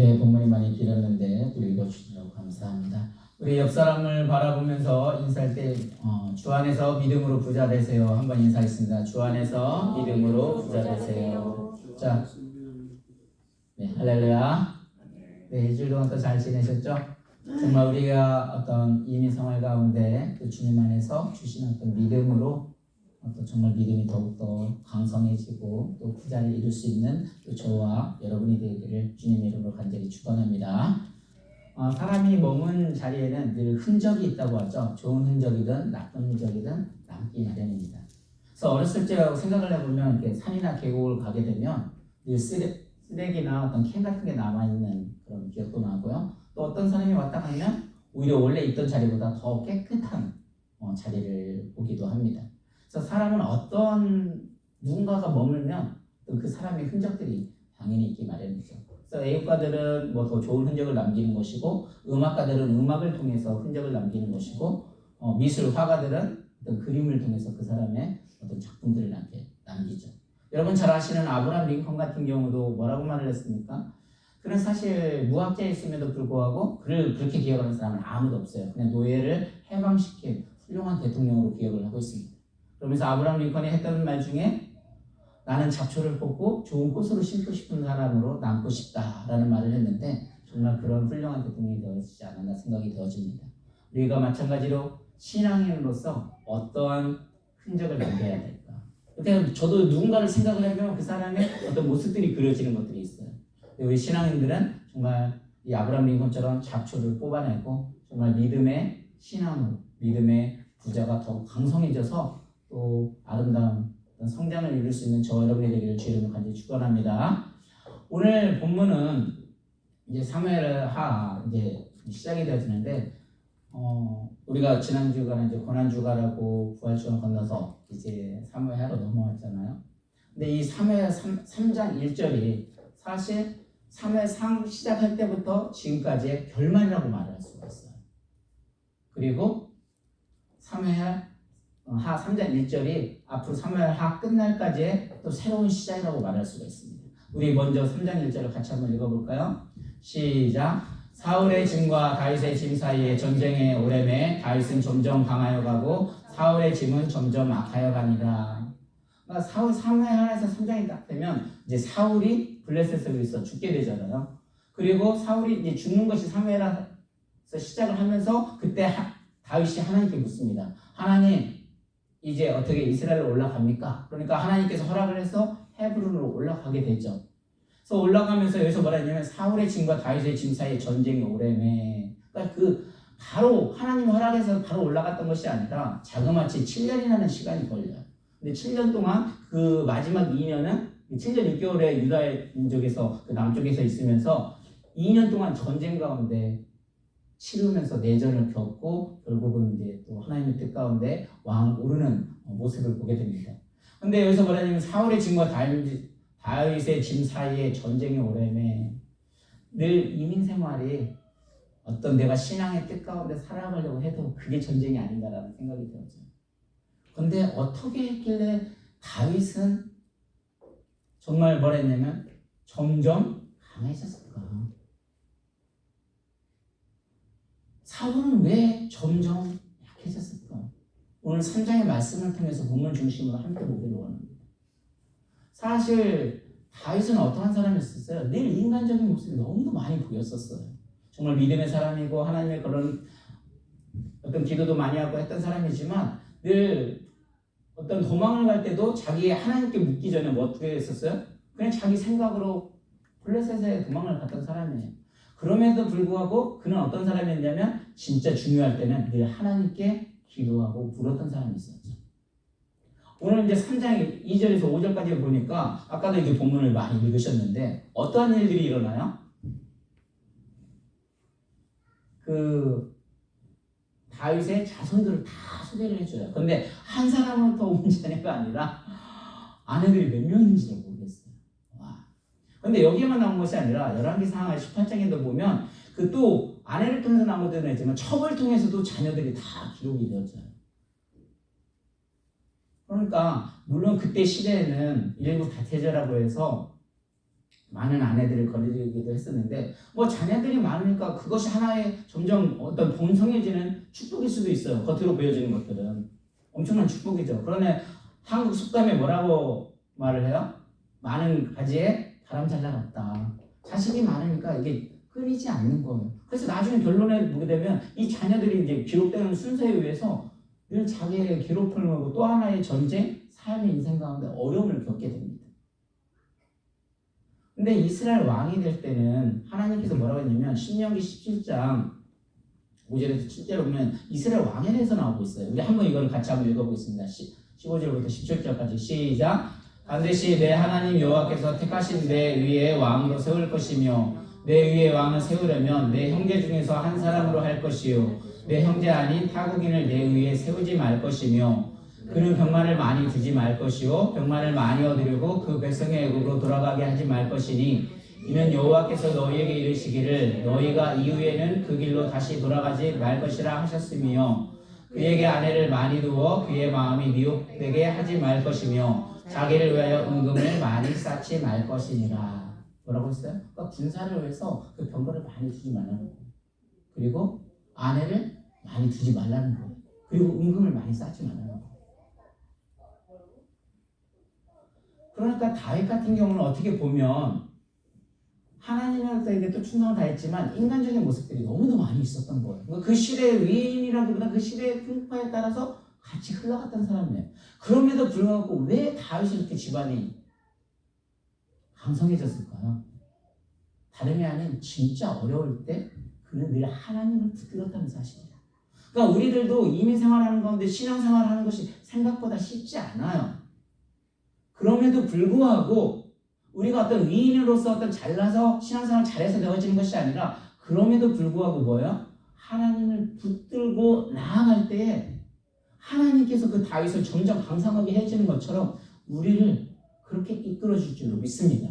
네, 본문이 많이 길었는데 또 읽어주시느라고 감사합니다. 우리 옆 사람을 바라보면서 인사할 때, 어, 주 안에서 믿음으로 부자 되세요. 한번 인사했습니다. 주 안에서 믿음으로 부자 되세요. 자, 네, 할렐루야. 네, 일주일 동안 또 잘 지내셨죠? 정말 우리가 어떤 이민 생활 가운데 또 주님 안에서 주신 어떤 믿음으로 또 정말 믿음이 더욱더 강성해지고 또 부자를 이룰 수 있는 또 저와 여러분이 되기를 주님 이름으로 간절히 축원합니다. 어, 사람이 머문 자리에는 늘 흔적이 있다고 하죠. 좋은 흔적이든 나쁜 흔적이든 남기 마련입니다. 그래서 어렸을 때 생각을 해보면 이렇게 산이나 계곡을 가게 되면 늘 쓰레, 쓰레기나 어떤 캔 같은 게 남아있는 그런 기억도 나고요. 또 어떤 사람이 왔다 가면 오히려 원래 있던 자리보다 더 깨끗한 어, 자리를 보기도 합니다. 그래서 사람은 어떤 누군가가 머물면 또 그 사람의 흔적들이 당연히 있기 마련이죠. 그래서 애국가들은 뭐 더 좋은 흔적을 남기는 것이고 음악가들은 음악을 통해서 흔적을 남기는 것이고 어, 미술 화가들은 어떤 그림을 통해서 그 사람의 어떤 작품들을 남기, 남기죠. 여러분 잘 아시는 아브라함 링컨 같은 경우도 뭐라고 말을 했습니까? 그는 사실 무학자였음에도 불구하고 그를 그렇게 기억하는 사람은 아무도 없어요. 그냥 노예를 해방시킨 훌륭한 대통령으로 기억을 하고 있습니다. 그러면서 아브라함 링컨이 했던 말 중에 나는 잡초를 뽑고 좋은 꽃으로 심고 싶은 사람으로 남고 싶다라는 말을 했는데 정말 그런 훌륭한 대통령이 되어지지 않았나 생각이 되어집니다. 우리가 마찬가지로 신앙인으로서 어떠한 흔적을 남겨야 될까? 그때 저도 누군가를 생각을 해보면 그 사람의 어떤 모습들이 그려지는 것들이 있어요. 우리 신앙인들은 정말 이 아브라함 링컨처럼 잡초를 뽑아내고 정말 믿음의 신앙으로 믿음의 부자가 더욱 강성해져서 또 아름다운 성장을 이룰 수 있는 저 여러분이 되기를 주이름으로 간절히 축원합니다. 오늘 본문은 이제 사무엘하 이제 시작이 되어지는데 어, 우리가 지난 주간에 이제 고난 주가라고 부활주간 건너서 이제 사무엘하로 넘어왔잖아요. 근데 이 사무엘 3, 3장 1절이 사실 사무엘 상 시작할 때부터 지금까지의 결말이라고 말을 할 수가 있어요. 그리고 사무엘 어, 하 3장 1절이 앞으로 3월 하 끝날까지의 또 새로운 시작이라고 말할 수가 있습니다. 우리 먼저 3장 1절을 같이 한번 읽어볼까요? 시작. 사울의 짐과 다윗의 짐 사이에 전쟁의 오래매 다윗은 점점 강하여 가고 사울의 짐은 점점 악하여 가니라. 그러니까 사울 3회 하에서 3장이 딱 되면 이제 사울이 블레셋에 있어 죽게 되잖아요. 그리고 사울이 이제 죽는 것이 3회라서 시작을 하면서 그때 하, 다윗이 하나님께 묻습니다. 하나님 이제 어떻게 이스라엘로 올라갑니까? 그러니까 하나님께서 허락을 해서 헤브론으로 올라가게 되죠. 그래서 올라가면서 여기서 했냐면 사울의 짐과 다윗의 짐 사이에 전쟁이 오래매. 그러니까 그 바로 하나님 허락해서 바로 올라갔던 것이 아니라 자그마치 7년이라는 시간이 걸려요. 근데 7년 동안 그 마지막 2년은 7년 6개월에 유다의 민족에서 그 남쪽에서 있으면서 2년 동안 전쟁 가운데 치르면서 내전을 겪고 결국은 이제 또 하나님의 뜻 가운데 왕 오르는 모습을 보게 됩니다. 근데 여기서 뭐라냐면 사울의 짐과 다윗, 다윗의 짐 사이에 전쟁이 오래매 늘 이민 생활이 어떤 내가 신앙의 뜻 가운데 살아가려고 해도 그게 전쟁이 아닌가라는 생각이 들었죠. 근데 어떻게 했길래 다윗은 정말 뭐라 했냐면 점점 강해졌을까? 사울은 왜 점점 약해졌을까? 오늘 3장의 말씀을 통해서 본문 중심으로 함께 보기를 원합니다. 사실 다윗은 어떠한 사람이었어요? 늘 인간적인 모습이 너무도 많이 보였었어요. 정말 믿음의 사람이고 하나님의 그런 어떤 기도도 많이 하고 했던 사람이지만 늘 어떤 도망을 갈 때도 자기 하나님께 묻기 전에 뭐 어떻게 했었어요? 그냥 자기 생각으로 블레셋에 도망을 갔던 사람이에요. 그럼에도 불구하고 그는 어떤 사람이었냐면 진짜 중요할 때는 늘 하나님께 기도하고 물었던 사람이 있었죠. 오늘 이제 3장 2절에서 5절까지 보니까 아까도 이게 본문을 많이 읽으셨는데 어떠한 일들이 일어나요? 그 다윗의 자손들을 다 소개를 해줘요. 근데 한 사람으로부터 온 자녀가 아니라 아내들이 몇 명인지를. 근데 여기에만 나온 것이 아니라 11개 상하 18장에도 보면 그 또 아내를 통해서 나온 것도 있지만 첩을 통해서도 자녀들이 다 기록이 되었잖아요. 그러니까 물론 그때 시대에는 일부 다태제라고 해서 많은 아내들을 거느리기도 했었는데 뭐 자녀들이 많으니까 그것이 하나의 점점 어떤 본성해지는 축복일 수도 있어요. 겉으로 보여지는 것들은 엄청난 축복이죠. 그러네 한국 속담에 뭐라고 말을 해요? 많은 가지에 바람잘 나갔다. 자식이 많으니까 이게 끊이지 않는 거예요. 그래서 나중에 결론에 보게 되면 이 자녀들이 이제 기록되는 순서에 의해서 늘 자기의 기록을 하고 또 하나의 전쟁, 삶의 인생 가운데 어려움을 겪게 됩니다. 근데 이스라엘 왕이 될 때는 하나님께서 뭐라고 했냐면 신명기 17장 5절에서 7절에 보면 이스라엘 왕에 대해서 나오고 있어요. 우리 한번 이걸 같이 한번 읽어보겠습니다. 15절부터 17절까지 시작. 반드시 내 하나님 여호와께서 택하신 내 위에 왕으로 세울 것이며 내 위에 왕을 세우려면 내 형제 중에서 한 사람으로 할 것이요. 내 형제 아닌 타국인을 내 위에 세우지 말 것이며 그는 병만을 많이 두지 말 것이요. 병만을 많이 얻으려고 그 백성의 애국으로 돌아가게 하지 말 것이니 이는 여호와께서 너희에게 이르시기를 너희가 이후에는 그 길로 다시 돌아가지 말 것이라 하셨으며 그에게 아내를 많이 두어 그의 마음이 미혹되게 하지 말 것이며 자기를 위하여 은금을 많이 쌓지 말 것이니라 뭐라고 했어요? 그러니까 군사를 위해서 그 병거를 많이 두지 말라는 거예요 그리고 아내를 많이 두지 말라는 거예요 그리고 은금을 많이 쌓지 말라는 거예요 그러니까 다윗 같은 경우는 어떻게 보면 하나님한테 또 충성을 다했지만 인간적인 모습들이 너무도 많이 있었던 거예요. 그 시대의 위인이라기보다 그 시대의 풍파에 따라서 같이 흘러갔던 사람이에요. 그럼에도 불구하고 왜 다윗이 이렇게 집안이 강성해졌을까요? 다름이 아닌 진짜 어려울 때 그는 늘 하나님을 붙들었다는 사실이에요. 그러니까 우리들도 이민 생활하는 가운데 신앙 생활하는 것이 생각보다 쉽지 않아요. 그럼에도 불구하고 우리가 어떤 위인으로서 어떤 잘나서 신앙생활 잘해서 되어지는 것이 아니라 그럼에도 불구하고 뭐예요? 하나님을 붙들고 나아갈 때에 하나님께서 그 다윗을 점점 강성하게 해주는 것처럼 우리를 그렇게 이끌어 줄 줄로 믿습니다.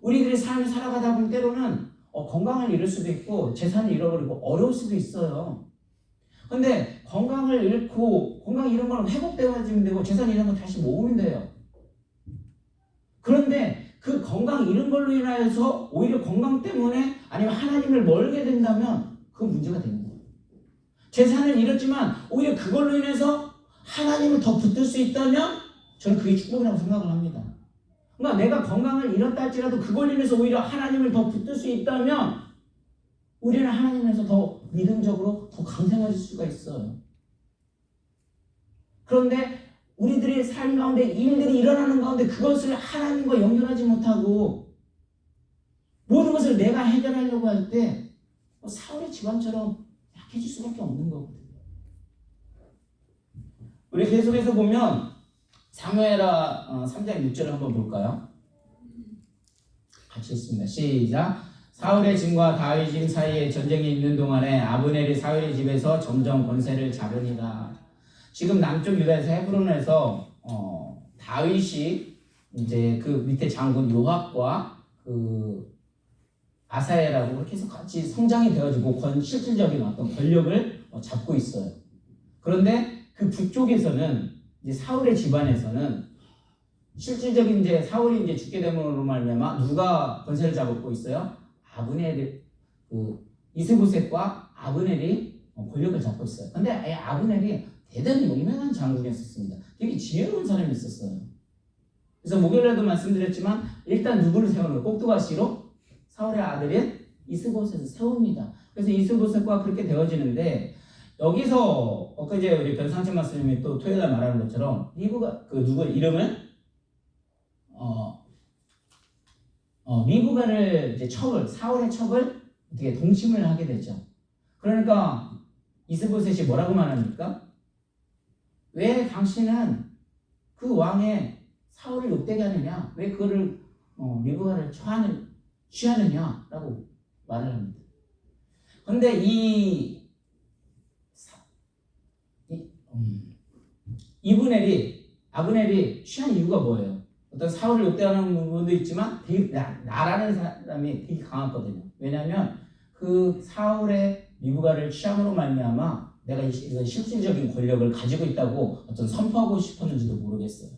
우리들의 삶을 살아가다 보면 때로는 어, 건강을 잃을 수도 있고 재산을 잃어버리고 어려울 수도 있어요. 근데 건강을 잃고 건강 잃은 건 회복되어지면 되고 재산 잃은 건 다시 모으면 돼요. 그런데 그 건강 잃은 걸로 인하여서 오히려 건강 때문에 아니면 하나님을 멀게 된다면 그 문제가 거예요. 재산을 잃었지만 오히려 그걸로 인해서 하나님을 더 붙들 수 있다면 저는 그게 축복이라고 생각을 합니다. 그러니까 내가 건강을 잃었다 할지라도 그걸로 인해서 오히려 하나님을 더 붙들 수 있다면 우리는 하나님에서 더 믿음적으로 더 강성해질 수가 있어요. 그런데 우리들의 삶 가운데 일들이 일어나는 가운데 그것을 하나님과 연결하지 못하고 모든 것을 내가 해결하려고 할때 뭐 사울의 집안처럼 약 해질 수밖에 없는 거거든요. 우리 계속해서 보면 사무엘하 어, 3장 6절을 한번 볼까요? 같이 읽습니다. 시작. 사울의 짐과 다윗 짐 사이에 전쟁이 있는 동안에 아브넬이 사울의 집에서 점점 권세를 잡으니라. 지금 남쪽 유다에서 헤브론에서 어, 다윗이 이제 그 밑에 장군 요압과 그 아사엘하고 그렇게 해서 같이 성장이 되어지고 권 실질적인 어떤 권력을 어, 잡고 있어요. 그런데 그 북쪽에서는 이제 사울의 집안에서는 실질적인 이제 사울이 이제 죽게 됨으로 말미암아 누가 권세를 잡고 있어요? 아브넬이 그 이스보셋과 아브넬이 어, 권력을 잡고 있어요. 근데 아브넬이 대단히 유명한 장군이었습니다. 되게 지혜로운 사람이 있었어요. 그래서 목요일에도 말씀드렸지만 일단 누구를 세우는 꼭두가시로 사울의 아들인 이스보셋을 세웁니다. 그래서 이스보셋과 그렇게 되어지는데 여기서 이제 우리 변상철 말씀님이 또 토요일날 말하는 것처럼 리브가 그 누구 이름을 어, 어 리브가를 이제 첩을 사울의 첩을 어떻게 동침을 하게 되죠. 그러니까 이스보셋이 뭐라고 말합니까? 왜 당신은 그 왕의 사울을 욕되게 하느냐? 왜 그를 어, 리브가를 취하는, 취하느냐 라고 말을 합니다. 그런데 이, 이 음, 이브넬이 아브넬이 취한 이유가 뭐예요? 어떤 사울을 욕되하는 부분도 있지만 되게 나, 나라는 사람이 되게 강했거든요. 왜냐하면 그 사울의 리브가를 취함으로 말미암아 내가 이런 실질적인 권력을 가지고 있다고 어떤 선포하고 싶었는지도 모르겠어요.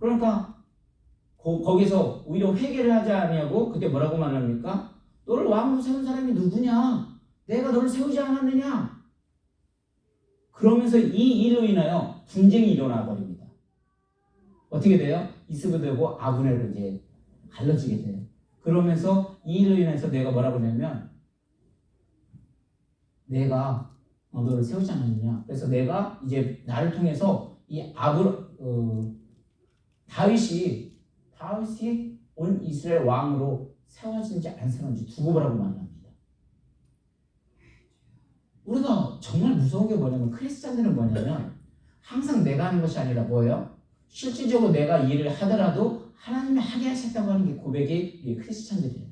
그러니까 거, 거기서 오히려 회개를 하지 아니하고 그때 뭐라고 말합니까? 너를 왕으로 세운 사람이 누구냐? 내가 너를 세우지 않았느냐? 그러면서 이 일로 인하여 분쟁이 일어나 버립니다. 어떻게 돼요? 이스브되고 아브넬로 이제 갈라지게 돼요. 그러면서 이 일로 인해서 내가 뭐라고 하냐면 내가 어, 너를 세우지 않았느냐. 그래서 내가 이제 나를 통해서 이 아브 어, 다윗이 다윗이 온 이스라엘 왕으로 세워진지 안 세워진지 두고 보라고 말합니다. 우리가 정말 무서운 게 뭐냐면 크리스찬들은 뭐냐면 항상 내가 하는 것이 아니라 뭐예요? 실질적으로 내가 일을 하더라도 하나님이 하게 하셨다고 하는 게 고백이 이 크리스찬들이에요.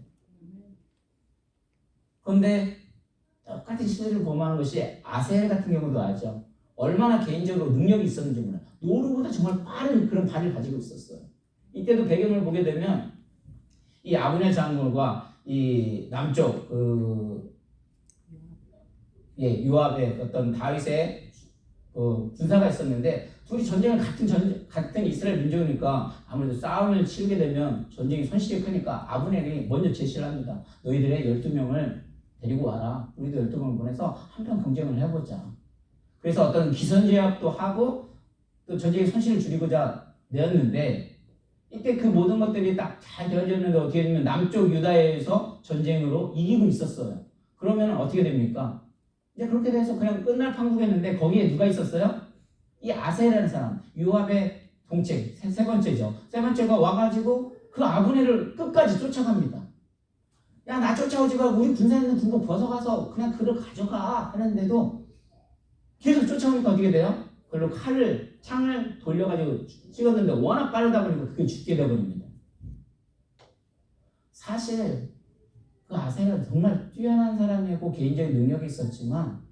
그런데 똑같은 시대를 범하는 것이 아셀 같은 경우도 알죠. 얼마나 개인적으로 능력이 있었는지 몰라요. 노루보다 정말 빠른 그런 발을 가지고 있었어요. 이때도 배경을 보게 되면 이 아브넬 장군과 이 남쪽 그 예, 요압의 어떤 다윗의 그 군사가 있었는데 둘이 전쟁을 같은 전 같은 이스라엘 민족이니까 아무래도 싸움을 치르게 되면 전쟁이 손실이 크니까 아브넬이 먼저 제시를 합니다. 너희들의 12명을 데리고 와라. 우리도 12명을 보내서 한편 경쟁을 해보자. 그래서 어떤 기선제압도 하고 또 전쟁의 손실을 줄이고자 내었는데 이때 그 모든 것들이 딱 잘 되어졌는데 어떻게 되면 남쪽 유다에서 전쟁으로 이기고 있었어요. 그러면 어떻게 됩니까? 이제 그렇게 돼서 그냥 끝날 판국했는데 거기에 누가 있었어요? 이 아세라는 사람, 요압의 동책 세, 세 번째죠. 세 번째가 와가지고 그 아브네를 끝까지 쫓아갑니다. 야 나 쫓아오지 마. 우리 군사 있는 군복 벗어가서 그냥 그를 가져가 하는데도 계속 쫓아오니까 어떻게 돼요? 그걸로 칼을 창을 돌려가지고 찍었는데 워낙 빠르다 보니까 그게 죽게 돼버립니다. 사실 그 아세는 정말 뛰어난 사람이고 개인적인 능력이 있었지만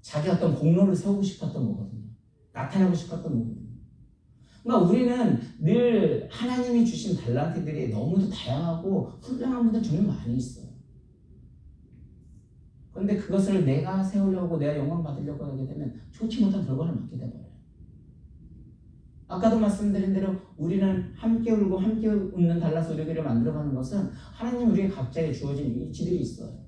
자기 어떤 공로를 세우고 싶었던 거거든요. 나타내고 싶었던 거거든요. 그러니까 우리는 늘 하나님이 주신 달란트들이 너무도 다양하고 훌륭한 분들 정말 많이 있어요. 그런데 그것을 내가 세우려고 내가 영광 받으려고 하게 되면 좋지 못한 결과를 맞게 돼버려요. 아까도 말씀드린 대로 우리는 함께 울고 함께 웃는 달라스 우리들을 만들어가는 것은 하나님 우리에게 각자에 주어진 위치들이 있어요.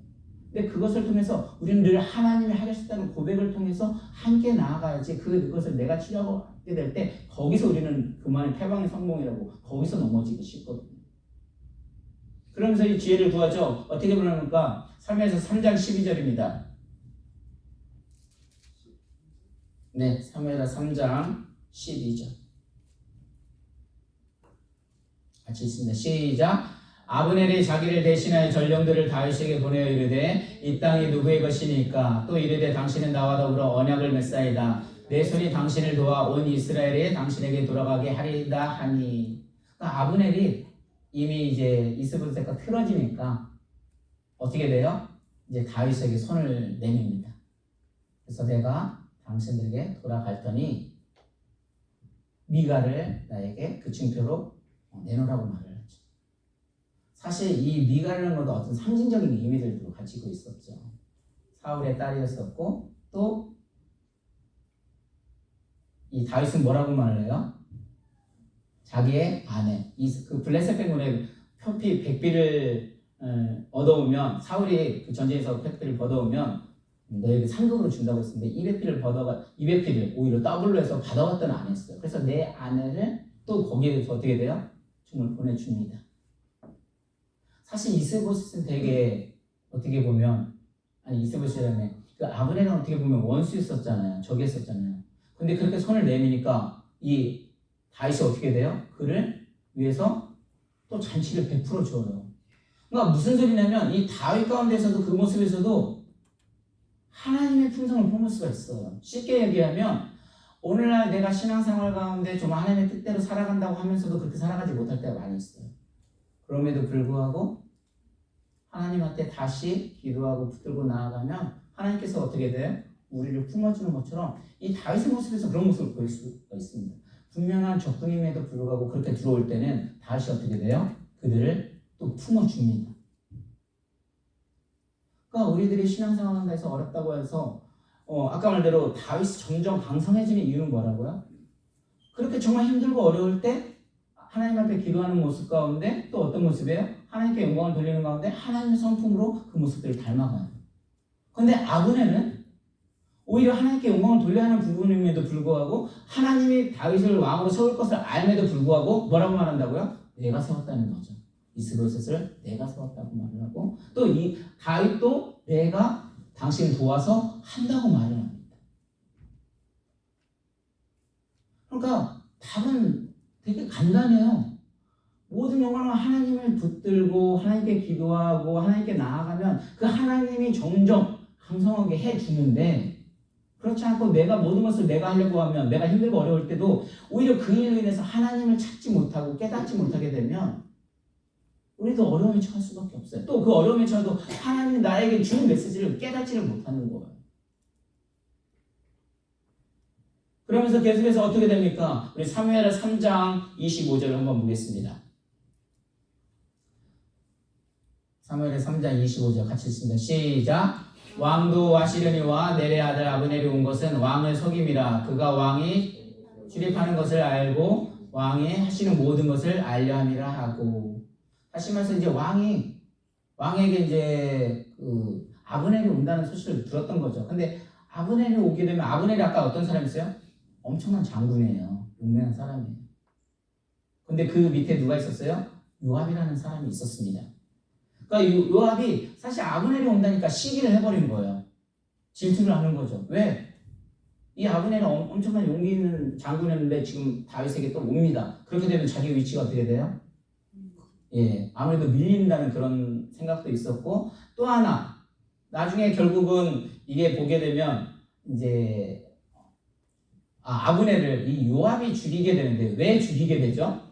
근데 그것을 통해서 우리는 늘 하나님이 하겠다는 고백을 통해서 함께 나아가야지 그것을 내가 치려하게 될 때 거기서 우리는 그만의 패방의 성공이라고 거기서 넘어지기 쉽거든요. 그러면서 이 지혜를 구하죠. 어떻게 보합니까 3에서 3장 12절입니다. 네, 3에서 3장 12절. 같이 있습니다. 시작. 아브넬이 자기를 대신하여 전령들을 다윗에게 보내어 이르되 이 땅이 누구의 것이니까 또 이르되 당신은 나와 더불어 언약을 맺사이다. 내 손이 당신을 도와 온 이스라엘이 당신에게 돌아가게 하리다 하니. 그러니까 아브넬이 이미 이제 이스보셋과 틀어지니까 어떻게 돼요? 이제 다윗에게 손을 내밉니다. 그래서 내가 당신들에게 돌아갈 터니 미가를 나에게 그 징표로 내놓으라고 말을 하죠. 사실 이 미가라는 것도 어떤 상징적인 의미들도 가지고 있었죠. 사울의 딸이었었고 또 이 다윗은 뭐라고 말을 해요? 자기의 아내, 이그 블레셋 백문의 표피 백비를 어, 얻어오면 사울이 그 전쟁에서 백비를 얻어오면 너에게 상금으로 준다고 했었는데 200피를 받아가 200피를 오히려 더블로 해서 받아왔던 아내였어요. 그래서 내 아내를 또 거기에서 어떻게 돼요? 정말 보내줍니다. 사실 이스보셋은 되게 어떻게 보면 아니 이스보셋이라며 그 아브넬은 어떻게 보면 원수였었잖아요. 적이었었잖아요. 근데 그렇게 손을 내미니까 이 다윗이 어떻게 돼요? 그를 위해서 또 잔치를 베풀어 줘요. 그러니까 무슨 소리냐면 이 다윗 가운데서도 그 모습에서도 하나님의 품성을 품을 수가 있어요. 쉽게 얘기하면 오늘날 내가 신앙생활 가운데 좀 하나님의 뜻대로 살아간다고 하면서도 그렇게 살아가지 못할 때가 많이 있어요. 그럼에도 불구하고 하나님한테 다시 기도하고 붙들고 나아가면 하나님께서 어떻게 돼요? 우리를 품어주는 것처럼 이 다윗의 모습에서 그런 모습을 보일 수가 있습니다. 분명한 적군임에도 불구하고 그렇게 들어올 때는 다시 어떻게 돼요? 그들을 또 품어줍니다. 그러니까 우리들이 신앙생활한다 해서 어렵다고 해서 어, 아까 말대로 다윗이 점점 강성해지는 이유는 뭐라고요? 그렇게 정말 힘들고 어려울 때 하나님 앞에 기도하는 모습 가운데 또 어떤 모습이에요? 하나님께 영광을 돌리는 가운데 하나님의 성품으로 그 모습들을 닮아가요. 근데 아브네는 오히려 하나님께 영광을 돌려야 하는 부분임에도 불구하고 하나님이 다윗을 왕으로 세울 것을 알면도 불구하고 뭐라고 말한다고요? 내가 세웠다는 거죠. 이스보셋을 내가 세웠다고 말을 하고 또 이 다윗도 내가 당신을 도와서 한다고 말을 합니다. 그러니까 답은 되게 간단해요. 모든 영광은 하나님을 붙들고 하나님께 기도하고 하나님께 나아가면 그 하나님이 점점 강성하게 해주는데 그렇지 않고 내가 모든 것을 내가 하려고 하면 내가 힘들고 어려울 때도 오히려 그 일로 인해서 하나님을 찾지 못하고 깨닫지 못하게 되면 우리도 어려움에 처할 수밖에 없어요. 또 그 어려움에 처해도 하나님이 나에게 주는 메시지를 깨닫지를 못하는 거예요. 그러면서 계속해서 어떻게 됩니까? 우리 사무엘하 3장 25절을 한번 보겠습니다. 사무엘하 3장 25절 같이 읽습니다. 시작. 왕도 와시르니와 내레 아들 아브넬이 온 것은 왕을 속임이라 그가 왕이 출입하는 것을 알고 왕이 하시는 모든 것을 알려 함이라 하고 하시면서 이제 왕이 왕에게 이제 그 아브넬이 온다는 소식을 들었던 거죠. 근데 아브넬이 오게 되면 아브넬이 아까 어떤 사람이었어요? 엄청난 장군이에요. 유명한 사람이에요. 근데 그 밑에 누가 있었어요? 요압이라는 사람이 있었습니다. 그러니까 요, 요압이 사실 아브넬이 온다니까 시기를 해버린 거예요. 질투를 하는 거죠. 왜? 이 아브넬은 엄- 엄청난 용기 있는 장군이었는데 지금 다윗에게 또 옵니다. 그렇게 되면 자기 위치가 어떻게 돼요? 예, 아무래도 밀린다는 그런 생각도 있었고 또 하나 나중에 결국은 이게 보게 되면 이제 아, 아브넬을 이 요압이 죽이게 되는데 왜 죽이게 되죠?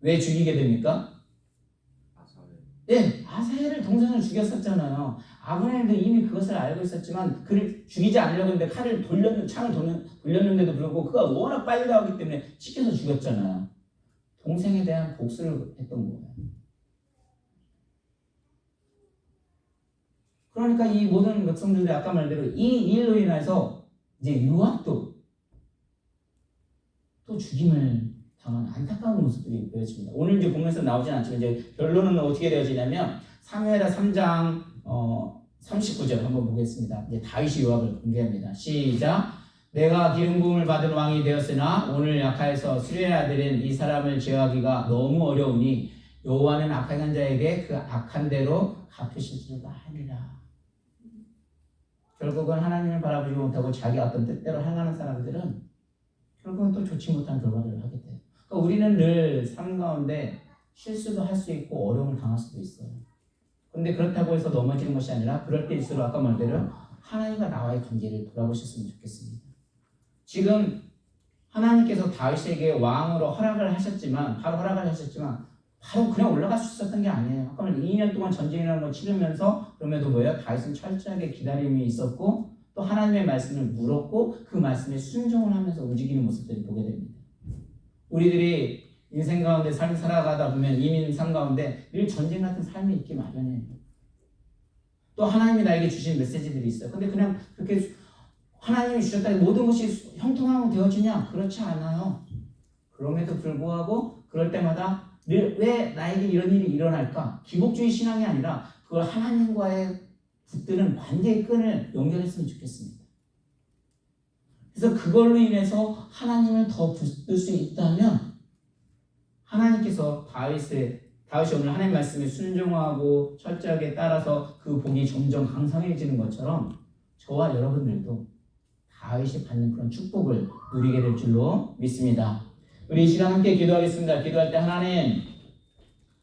왜 죽이게 됩니까? 예, 아사엘을 동생을 죽였었잖아요. 아브넬도 이미 그것을 알고 있었지만 그를 죽이지 않으려고 했는데 칼을 돌렸는 창을 돌렸, 돌렸는데도 불구하고 그가 워낙 빨리 나왔기 때문에 시켜서 죽였잖아요. 동생에 대한 복수를 했던 거예요. 그러니까 이 모든 백성들이 아까 말대로 이 일로 인해서 이제 요압도 또 죽임을 당한 안타까운 모습들이 보여집니다. 오늘 이제 본문에서 나오진 않지만 이제 결론은 어떻게 되어지냐면 사무엘하 3장 어 39절 한번 보겠습니다. 이제 다윗이 요압을 공개합니다. 시작. 내가 기름 부음을 받은 왕이 되었으나 오늘 약하여서 수레의 아들인 이 사람을 제어하기가 너무 어려우니 여호와는 악한 자에게 그 악한 대로 갚으실 줄도 아니라. 결국은 하나님을 바라보지 못하고 자기 어떤 뜻대로 행하는 사람들은 결국은 또 좋지 못한 결과를 하게 돼요. 그러니까 우리는 늘 삶 가운데 실수도 할 수 있고 어려움을 당할 수도 있어요. 근데 그렇다고 해서 넘어지는 것이 아니라 그럴 때일수록 아까 말대로 하나님과 나와의 관계를 돌아보셨으면 좋겠습니다. 지금 하나님께서 다윗에게 왕으로 허락을 하셨지만 바로 허락을 하셨지만 바로 그냥 올라갈 수 있었던 게 아니에요. 아까 말 2년 동안 전쟁이라는 걸 치르면서 그럼에도 뭐예요? 다윗은 철저하게 기다림이 있었고 또 하나님의 말씀을 물었고 그 말씀에 순종을 하면서 움직이는 모습들을 보게 됩니다. 우리들이 인생 가운데 삶 살아가다 보면 이민 삶 가운데 늘 전쟁 같은 삶이 있기 마련이에요. 또 하나님이 나에게 주신 메시지들이 있어요. 근데 그냥 그렇게 하나님이 주셨다 모든 것이 형통하고 되어지냐? 그렇지 않아요. 그럼에도 불구하고 그럴 때마다 늘 왜 나에게 이런 일이 일어날까? 기복주의 신앙이 아니라 그걸 하나님과의 붙드는 관계의 끈을 연결했으면 좋겠습니다. 그래서 그걸로 인해서 하나님을 더 붙들 수 있다면 하나님께서 다윗의 다윗이 오늘 하나님 말씀에 순종하고 철저하게 따라서 그 복이 점점 강성해지는 것처럼 저와 여러분들도 다윗이 받는 그런 축복을 누리게 될 줄로 믿습니다. 우리 이 시간 함께 기도하겠습니다. 기도할 때 하나님